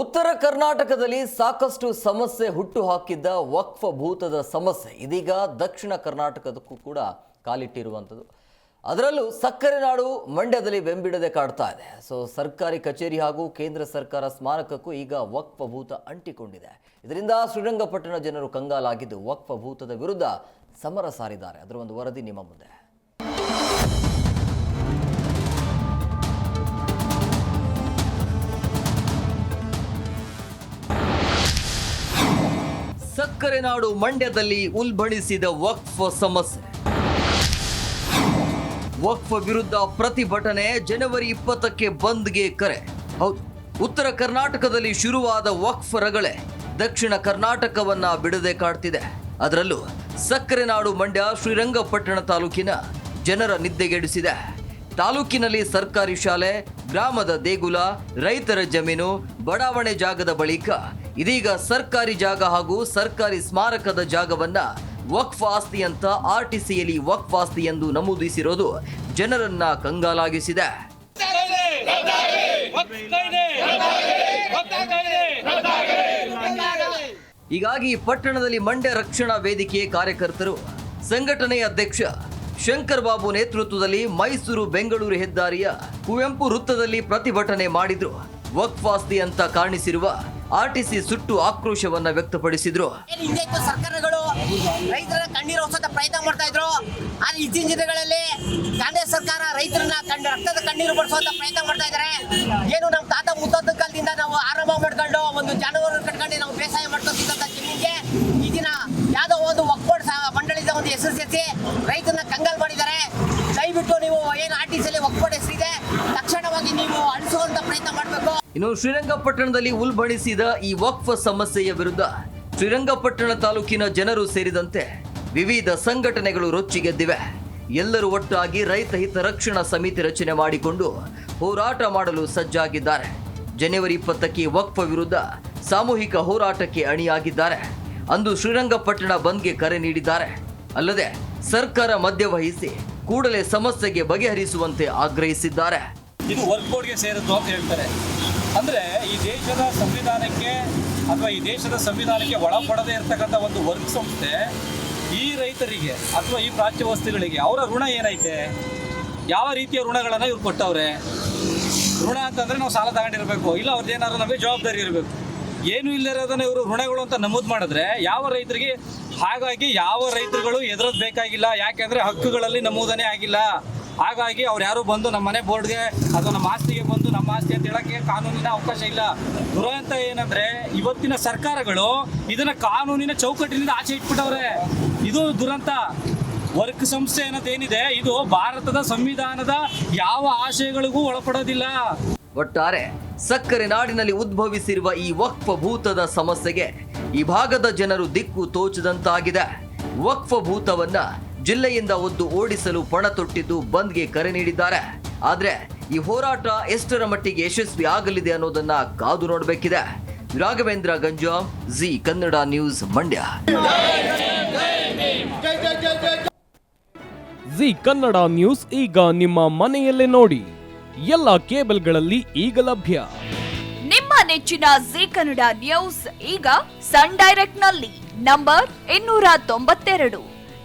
ಉತ್ತರ ಕರ್ನಾಟಕದಲ್ಲಿ ಸಾಕಷ್ಟು ಸಮಸ್ಯೆ ಹುಟ್ಟು ಹಾಕಿದ್ದ ವಕ್ಫ ಭೂತದ ಸಮಸ್ಯೆ. ಇದೀಗ ದಕ್ಷಿಣ ಕರ್ನಾಟಕದಕ್ಕೂ ಕೂಡ ಕಾಲಿಟ್ಟಿರುವಂಥದ್ದು. ಅದರಲ್ಲೂ ಸಕ್ಕರೆ ನಾಡು ಮಂಡ್ಯದಲ್ಲಿ ಬೆಂಬಿಡದೆ ಕಾಡ್ತಾ ಇದೆ. ಸೊ ಸರ್ಕಾರಿ ಕಚೇರಿ ಹಾಗೂ ಕೇಂದ್ರ ಸರ್ಕಾರ ಸ್ಮಾರಕಕ್ಕೂ ಈಗ ವಕ್ಫ ಭೂತ ಅಂಟಿಕೊಂಡಿದೆ. ಇದರಿಂದ ಶ್ರೀರಂಗಪಟ್ಟಣ ಜನರು ಕಂಗಾಲಾಗಿದ್ದು ವಕ್ಫ ಭೂತದ ವಿರುದ್ಧ ಸಮರ ಸಾರಿದ್ದಾರೆ. ಅದರ ಒಂದು ವರದಿ ನಿಮ್ಮ ಮುಂದೆ. ಸಕ್ಕರೆ ನಾಡು ಮಂಡ್ಯದಲ್ಲಿ ಉಲ್ಬಣಿಸಿದ ವಕ್ಫ್ ಸಮಸ್ಯೆ. ವಕ್ಫ್ ವಿರುದ್ಧ ಪ್ರತಿಭಟನೆ ಜನವರಿ ಇಪ್ಪತ್ತಕ್ಕೆ ಬಂದ್ಗೆ ಕರೆ. ಹೌದು, ಉತ್ತರ ಕರ್ನಾಟಕದಲ್ಲಿ ಶುರುವಾದ ವಕ್ಫ್ ರಗಳೆ ದಕ್ಷಿಣ ಕರ್ನಾಟಕವನ್ನ ಬಿಡದೆ ಕಾಡ್ತಿದೆ. ಅದರಲ್ಲೂ ಸಕ್ಕರೆ ನಾಡು ಮಂಡ್ಯ, ಶ್ರೀರಂಗಪಟ್ಟಣ ತಾಲೂಕಿನ ಜನರ ನಿದ್ದೆಗೆಡಿಸಿದೆ. ತಾಲೂಕಿನಲ್ಲಿ ಸರ್ಕಾರಿ ಶಾಲೆ, ಗ್ರಾಮದ ದೇಗುಲ, ರೈತರ ಜಮೀನು, ಬಡಾವಣೆ ಜಾಗದ ಬಳಿಕ ಇದೀಗ ಸರ್ಕಾರಿ ಜಾಗ ಹಾಗೂ ಸರ್ಕಾರಿ ಸ್ಮಾರಕದ ಜಾಗವನ್ನ ವಕ್ಫ್ ಆಸ್ತಿ ಅಂತ ಆರ್ಟಿಸಿಯಲ್ಲಿ ವಕ್ಫ್ ಆಸ್ತಿ ಎಂದು ನಮೂದಿಸಿರೋದು ಜನರನ್ನ ಕಂಗಾಲಾಗಿಸಿದೆ. ಹೀಗಾಗಿ ಪಟ್ಟಣದಲ್ಲಿ ಮಂಡ್ಯ ರಕ್ಷಣಾ ವೇದಿಕೆ ಕಾರ್ಯಕರ್ತರು ಸಂಘಟನೆ ಅಧ್ಯಕ್ಷ ಶಂಕರ್ ಬಾಬು ನೇತೃತ್ವದಲ್ಲಿ ಮೈಸೂರು ಬೆಂಗಳೂರು ಹೆದ್ದಾರಿಯ ಕುವೆಂಪು ವೃತ್ತದಲ್ಲಿ ಪ್ರತಿಭಟನೆ ಮಾಡಿದ್ರು. ವಕ್ಫ್ ಆಸ್ತಿ ಅಂತ ಕಾಣಿಸಿರುವ ಆರ್ಟಿಸಿ ಸುಟ್ಟು ಆಕ್ರೋಶವನ್ನ ವ್ಯಕ್ತಪಡಿಸಿದ್ರು. ಸರ್ಕಾರಗಳು? ರೈತರ ಕಣ್ಣೀರು ಹೊಸದ ಪ್ರಯತ್ನ ಮಾಡ್ತಾ ಇದ್ರು. ಆದ್ರೆ ಇತ್ತೀಚಿನ ದಿನಗಳಲ್ಲಿ ಕಾಂಗ್ರೆಸ್ ಸರ್ಕಾರ ರೈತರನ್ನ ಕಂಡು ರಕ್ತದ ಕಣ್ಣೀರು ಬಡಿಸುವಂತ ಪ್ರಯತ್ನ ಮಾಡ್ತಾ ಇದ್ದಾರೆ ಏನು ನಮ್ಮ ತಾತ ಮುತ್ತಾದ ಕಾಲದಿಂದ ನಾವು ಆರಂಭ ಮಾಡ್ಕೊಂಡು ಒಂದು ಜಾನುವಾರು ಕಟ್ಕೊಂಡು ನಾವು ಬೇಸಾಯ ಮಾಡ್ಕೊತಿದ್ದಂತ ಜಮೀನಿಗೆ ಈ ದಿನ ಯಾವ್ದೋ ಒಂದು ಒಕ್ಕೋಡ್ ಮಂಡಳಿದ ಒಂದು ಹೆಸರು ಸೇರಿಸಿ ರೈತರನ್ನ ಕಂಗಾಲ್ ಮಾಡಿದ್ದಾರೆ. ದಯವಿಟ್ಟು ನೀವು ಏನು ಟಿ ಸಿಲಿ ಒಕ್ಕೋಡ್ ಹೆಸರಿದೆ ತಕ್ಷಣವಾಗಿ ನೀವು ಅಳಿಸುವಂತ ಪ್ರಯತ್ನ ಮಾಡಬೇಕು ಇನ್ನು ಶ್ರೀರಂಗಪಟ್ಟಣದಲ್ಲಿ ಉಲ್ಬಣಿಸಿದ ಈ ವಕ್ಫ್ ಸಮಸ್ಯೆಯ ವಿರುದ್ಧ ಶ್ರೀರಂಗಪಟ್ಟಣ ತಾಲೂಕಿನ ಜನರು ಸೇರಿದಂತೆ ವಿವಿಧ ಸಂಘಟನೆಗಳು ರೊಚ್ಚಿಗೆದ್ದಿವೆ ಎಲ್ಲರೂ ಒಟ್ಟಾಗಿ ರೈತ ಹಿತ ರಕ್ಷಣಾ ಸಮಿತಿ ರಚನೆ ಮಾಡಿಕೊಂಡು ಹೋರಾಟ ಮಾಡಲು ಸಜ್ಜಾಗಿದ್ದಾರೆ. ಜನವರಿ ಇಪ್ಪತ್ತಕ್ಕೆ ವಕ್ಫ ವಿರುದ್ಧ ಸಾಮೂಹಿಕ ಹೋರಾಟಕ್ಕೆ ಅಣಿಯಾಗಿದ್ದಾರೆ. ಅಂದು ಶ್ರೀರಂಗಪಟ್ಟಣ ಬಂದ್ಗೆ ಕರೆ ನೀಡಿದ್ದಾರೆ. ಅಲ್ಲದೆ ಸರ್ಕಾರ ಮಧ್ಯವಹಿಸಿ ಕೂಡಲೇ ಸಮಸ್ಯೆಗೆ ಬಗೆಹರಿಸುವಂತೆ ಆಗ್ರಹಿಸಿದ್ದಾರೆ. ಇದು ವರ್ಕ್ ಬೋರ್ಡ್ಗೆ ಸೇರಿದ್ದು ಅಂತ ಹೇಳ್ತಾರೆ. ಅಂದರೆ ಈ ದೇಶದ ಸಂವಿಧಾನಕ್ಕೆ ಅಥವಾ ಈ ದೇಶದ ಸಂವಿಧಾನಕ್ಕೆ ಒಳಪಡದೇ ಇರತಕ್ಕಂಥ ಒಂದು ವರ್ಕ್ ಸಂಸ್ಥೆ ಈ ರೈತರಿಗೆ ಅಥವಾ ಈ ಪ್ರಾಚ್ಯ ವಸ್ತುಗಳಿಗೆ ಅವರ ಋಣ ಏನೈತೆ? ಯಾವ ರೀತಿಯ ಋಣಗಳನ್ನು ಇವ್ರು ಕೊಟ್ಟವ್ರೆ? ಋಣ ಅಂತಂದರೆ ನಾವು ಸಾಲ ತಗೊಂಡಿರಬೇಕು. ಇಲ್ಲ ಅವ್ರದ್ದು ಏನಾದ್ರು ನಮಗೆ ಜವಾಬ್ದಾರಿ ಇರಬೇಕು. ಏನು ಇಲ್ಲದಿರೋದನ್ನ ಇವರು ಋಣಗಳು ಅಂತ ನಮೂದು ಮಾಡಿದ್ರೆ ಯಾವ ರೈತರಿಗೆ? ಹಾಗಾಗಿ ಯಾವ ರೈತರುಗಳು ಎದುರದ್ ಬೇಕಾಗಿಲ್ಲ. ಯಾಕೆಂದ್ರೆ ಹಕ್ಕುಗಳಲ್ಲಿ ನಮೂದನೆ ಆಗಿಲ್ಲ. ಹಾಗಾಗಿ ಅವ್ರು ಯಾರು ಬಂದು ನಮ್ಮ ಮನೆ ಬೋರ್ಡ್ಗೆ ಅಥವಾ ನಮ್ಮ ಆಸ್ತಿಗೆ ಬಂದು ನಮ್ಮ ಆಸ್ತಿ ಅಂತ ಹೇಳಕ್ಕೆ ಕಾನೂನಿನ ಅವಕಾಶ ಇಲ್ಲ. ದುರಂತ ಏನಂದ್ರೆ ಇವತ್ತಿನ ಸರ್ಕಾರಗಳು ಇದನ್ನ ಕಾನೂನಿನ ಚೌಕಟ್ಟಿನಿಂದ ಆಚೆ ಇಟ್ಬಿಟ್ಟವ್ರೆ. ಇದು ದುರಂತ. ವರ್ಕ್ ಸಂಸ್ಥೆ ಅನ್ನೋದು ಏನಿದೆ, ಇದು ಭಾರತದ ಸಂವಿಧಾನದ ಯಾವ ಆಶಯಗಳಿಗೂ ಒಳಪಡೋದಿಲ್ಲ. ಒಟ್ಟಾರೆ ಸಕ್ಕರೆ ನಾಡಿನಲ್ಲಿ ಉದ್ಭವಿಸಿರುವ ಈ ವಕ್ಫ ಭೂತದ ಸಮಸ್ಯೆಗೆ ಈ ಭಾಗದ ಜನರು ದಿಕ್ಕು ತೋಚದಂತಾಗಿದೆ. ವಕ್ಫ ಭೂತವನ್ನ ಜಿಲ್ಲೆಯಿಂದ ಒದ್ದು ಓಡಿಸಲು ಪಣ ತೊಟ್ಟಿದ್ದು ಬಂದ್ಗೆ ಕರೆ ನೀಡಿದ್ದಾರೆ. ಆದ್ರೆ ಈ ಹೋರಾಟ ಎಷ್ಟರ ಮಟ್ಟಿಗೆ ಯಶಸ್ವಿ ಆಗಲಿದೆ ಅನ್ನೋದನ್ನ ಕಾದು ನೋಡಬೇಕಿದೆ. Raghavendra Ganjam Zee Kannada news Mandya. Zee Kannada news ಈಗ ನಿಮ್ಮ ಮನೆಯಲ್ಲೇ ನೋಡಿ. ಎಲ್ಲ ಕೇಬಲ್ಗಳಲ್ಲಿ ಈಗ ಲಭ್ಯ. ನಿಮ್ಮ ನೆಚ್ಚಿನ ಜಿ ಕನ್ನಡ ನ್ಯೂಸ್ ಈಗ ಸನ್ ಡೈರೆಕ್ಟ್ನಲ್ಲಿ ನಂಬರ್ ಇನ್ನೂರ ತೊಂಬತ್ತೆರಡು.